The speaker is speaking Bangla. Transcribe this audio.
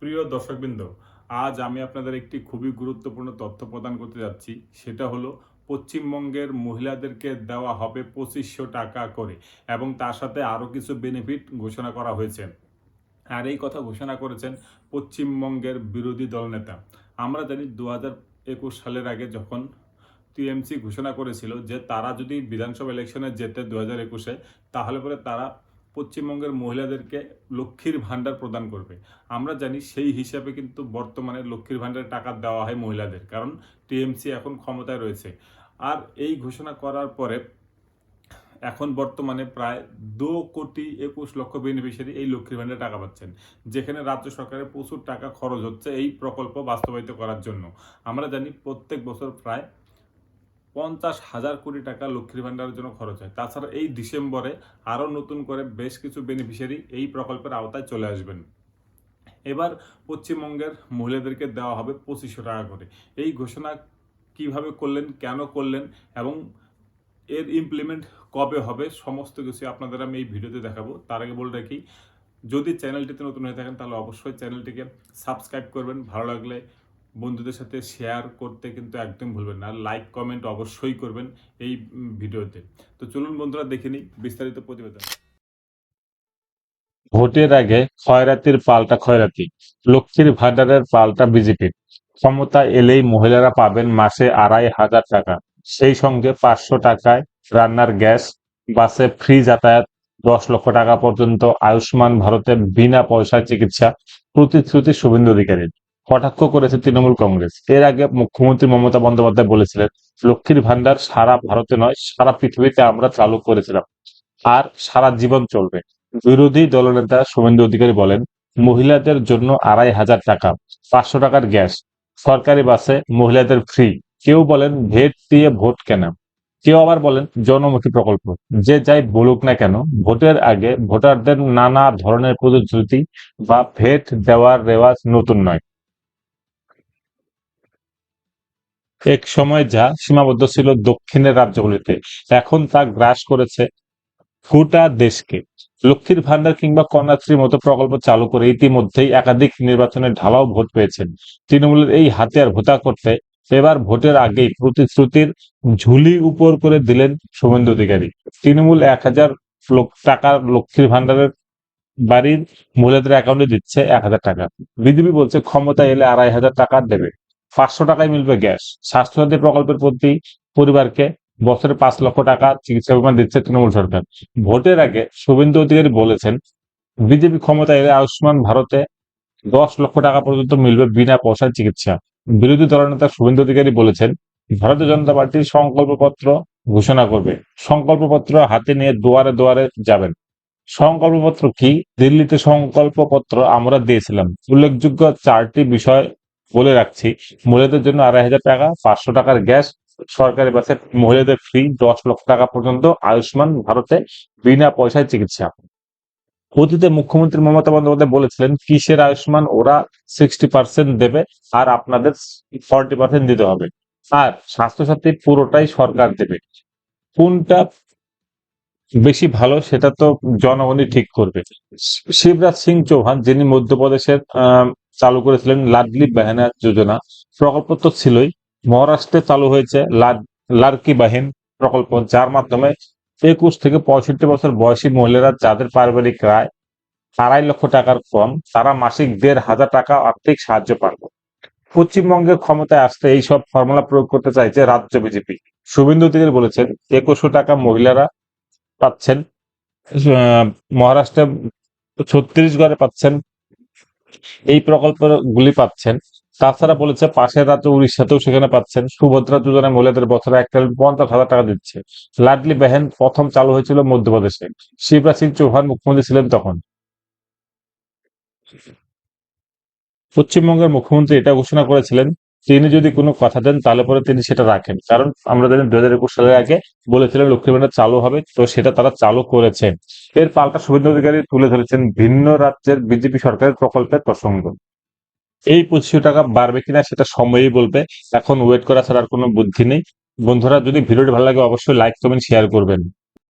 প্রিয় দর্শকবৃন্দ, আজ আমি আপনাদের একটি খুবই গুরুত্বপূর্ণ তথ্য প্রদান করতে যাচ্ছি। সেটা হলো, পশ্চিমবঙ্গের মহিলাদেরকে দেওয়া হবে পঁচিশশো টাকা করে এবং তার সাথে আরও কিছু বেনিফিট ঘোষণা করা হয়েছে। আর এই কথা ঘোষণা করেছেন পশ্চিমবঙ্গের বিরোধী দলনেতা আমরা জানি দু একুশ সালের আগে যখন টিএমসি ঘোষণা করেছিল যে তারা যদি বিধানসভা ইলেকশনে যেতে দু হাজার একুশে, তাহলে পরে তারা পশ্চিমবঙ্গের মহিলাদেরকে লক্ষ্মীর ভাণ্ডার প্রদান করবে। আমরা জানি সেই হিসাবে কিন্তু বর্তমানে লক্ষ্মীর ভাণ্ডারের টাকা দেওয়া হয় মহিলাদের, কারণ টিএমসি এখন ক্ষমতায় রয়েছে। আর এই ঘোষণা করার পরে এখন বর্তমানে প্রায় দু কোটি একুশ লক্ষ বেনিফিশিয়ারি এই লক্ষ্মীর ভাণ্ডারে টাকা পাচ্ছেন, যেখানে রাজ্য সরকারের প্রচুর টাকা খরচ হচ্ছে এই প্রকল্প বাস্তবায়িত করার জন্য। আমরা জানি প্রত্যেক বছর প্রায় পঞ্চাশ হাজার কোটি টাকা লক্ষ্মীর ভাণ্ডারের জন্য খরচ হয়। তাছাড়া এই ডিসেম্বরে আরও নতুন করে বেশ কিছু বেনিফিশিয়ারি এই প্রকল্পের আওতায় চলে আসবেন। এবার পশ্চিমবঙ্গের মহিলাদেরকে দেওয়া হবে পঁচিশশো টাকা করে। এই ঘোষণা কীভাবে করলেন, কেন করলেন এবং এর ইমপ্লিমেন্ট কবে হবে, সমস্ত কিছু আপনাদের আমি এই ভিডিওতে দেখাবো। তার আগে বলে রাখি, যদি চ্যানেলটিতে নতুন হয়ে থাকেন, তাহলে অবশ্যই চ্যানেলটিকে সাবস্ক্রাইব করবেন। ভালো লাগলে বন্ধুদের সাথে শেয়ার করতে কিন্তু একদম ভুলবেন না। লাইক কমেন্ট অবশ্যই করবেন এই ভিডিওতে। তো চলুন বন্ধুরা, দেখে নিই বিস্তারিত প্রতিবেদন। ভোটের আগে খয়রাতির পাল্টা খয়রাতি লক্ষ্মীর ভাণ্ডারের পাল্টা বিজেপির ক্ষমতা এলেই মহিলারা পাবেন মাসে আড়াই হাজার টাকা। সেই সঙ্গে পাঁচশো টাকায় রান্নার গ্যাস, বাসে ফ্রি যাতায়াত, দশ লক্ষ টাকা পর্যন্ত আয়ুষ্মান ভারতে বিনা পয়সায় চিকিৎসা, প্রতিশ্রুতি শুভেন্দু অধিকারীর। কটাক্ষ করেছে তৃণমূল কংগ্রেস। এর আগে মুখ্যমন্ত্রী মমতা বন্দ্যোপাধ্যায় বলেছিলেন, লক্ষ্মীর ভান্ডার সারা ভারতে নয়, সারা পৃথিবীতে আমরা চালু করেছিলাম। আর সারা জীবন চলবে। বিরোধী দলনেতা শুভেন্দু অধিকারী বলেন, মহিলাদের জন্য আড়াই হাজার টাকা, পাঁচশো টাকার গ্যাস, সরকারি বাসে মহিলাদের ফ্রি কেউ বলেন, ভেট দিয়ে ভোট কেনা? কেউ আবার বলেন, জনমুখী প্রকল্প। যে যাই বলুক না কেন, ভোটের আগে ভোটারদের নানা ধরনের প্রতিশ্রুতি বা ভেট দেওয়ার রেওয়াজ নতুন নয়। এক সময় যা সীমাবদ্ধ ছিল দক্ষিণের রাজ্যগুলিতে, এখন তা গ্রাস করেছে গোটা দেশকে। লক্ষ্মীর ভান্ডার কিংবা কন্যাশ্রীর মতো প্রকল্প চালু করে ইতিমধ্যেই একাধিক নির্বাচনে ঢালাও ভোট পেয়েছেন। তৃণমূলের এই হাতিয়ার ভোতা করতে এবার ভোটের আগেই প্রতিশ্রুতির ঝুলি উপর করে দিলেন শুভেন্দু অধিকারী। তৃণমূল এক হাজার টাকার লক্ষ্মীর ভান্ডারের বাড়ির মহিলাদের অ্যাকাউন্টে দিচ্ছে এক হাজার টাকা। বিজেপি বলছে ক্ষমতা এলে আড়াই হাজার টাকা দেবে। পাঁচশো টাকায় মিলবে গ্যাস। স্বাস্থ্যসাথী প্রকল্পের প্রতি পরিবারকে বছরে পাঁচ লক্ষ টাকা চিকিৎসা বিমা দিচ্ছে তৃণমূল সরকার। ভোটের আগে শুভেন্দু অধিকারী বলেছেন, বিজেপি ক্ষমতা এলে আয়ুষ্মান ভারতে দশ লক্ষ টাকা পর্যন্ত মিলবে বিনা পয়সায় চিকিৎসা। বিরোধী দলনেতা শুভেন্দু অধিকারী বলেছেন, ভারতীয় জনতা পার্টি সংকল্পপত্র ঘোষণা করবে। সংকল্পপত্র হাতে নিয়ে দুয়ারে দুয়ারে যাবেন। সংকল্পপত্র কি? দিল্লিতে সংকল্পপত্র আমরা দিয়েছিলাম। উল্লেখযোগ্য চারটি বিষয় বলে রাখছি, মহিলাদের জন্য আড়াই হাজার টাকা, পাঁচশো টাকার গ্যাস, সরকারি বাসে মহিলাদের ফ্রি দশ লক্ষ টাকা পর্যন্ত আয়ুষ্মান ভারতে বিনা পয়সায় চিকিৎসা। অতীতে মুখ্যমন্ত্রী মমতা বন্দ্যোপাধ্যায় বলেছিলেন, কিসের আয়ুষ্মান ওরা সিক্সটি পার্সেন্ট দেবে আর আপনাদের ফর্টি পার্সেন্ট দিতে হবে। আর স্বাস্থ্যসাথী পুরোটাই সরকার দেবে। কোনটা বেশি ভালো, সেটা তো জনগণই ঠিক করবে। শিবরাজ সিং চৌহান, যিনি মধ্যপ্রদেশের চালু করেছিলেন লাডলি বেহেনা যোজনা, প্রকল্প তো ছিলই। মহারাষ্ট্রে চালু হয়েছে লাড়কি বাহিন প্রকল্প, যার মাধ্যমে একুশ থেকে পঁয়ষট্টি বছর বয়সী মহিলারা যাদের পারিবারিক আয় আড়াই লক্ষ টাকার কম, তারা মাসিক দেড় হাজার টাকা আর্থিক সাহায্য পাবে। পশ্চিমবঙ্গের ক্ষমতায় আসতে এই সব ফর্মুলা প্রয়োগ করতে চাইছে রাজ্য বিজেপি। শুভেন্দু অধিকারী বলেছেন, একুশশো টাকা মহিলারা পাচ্ছেন। মহারাষ্ট্রে ছত্তিশগড়ে পাচ্ছেন। এই প্রকল্পগুলি পাচ্ছেন। তাছাড়া বলেছে পাশের রাজ্য উড়িষ্যাতেও সেখানে পাচ্ছেন। সুভদ্রা যোজনা মহিলাদের বছরে একটা পঞ্চাশ হাজার টাকা দিচ্ছে। লাডলি বেহেন প্রথম চালু হয়েছিল মধ্যপ্রদেশে। শিবরাজ সিং চৌহান মুখ্যমন্ত্রী ছিলেন তখন। পশ্চিমবঙ্গের মুখ্যমন্ত্রী এটা ঘোষণা করেছিলেন তিনি যদি কোনো কথা দেন, তাহলে পরে তিনি সেটা রাখেন। কারণ আমরা জানি দু হাজার একুশ সালের আগে বলেছিলেন লক্ষ্মী ভান্ডার চালু হবে, তো সেটা তারা চালু করেছে। এর পাল্টা শুভেন্দু অধিকারী তুলে ধরেছেন ভিন্ন রাজ্যের বিজেপি সরকারের প্রকল্পের প্রসঙ্গ। এই পঁচিশশো টাকা বাড়বে কিনা সেটা সময়ই বলবে। এখন ওয়েট করা ছাড়া আর কোনো বুদ্ধি নেই। বন্ধুরা, যদি ভিডিওটি ভালো লাগে, অবশ্যই লাইক কমেন্ট শেয়ার করবেন।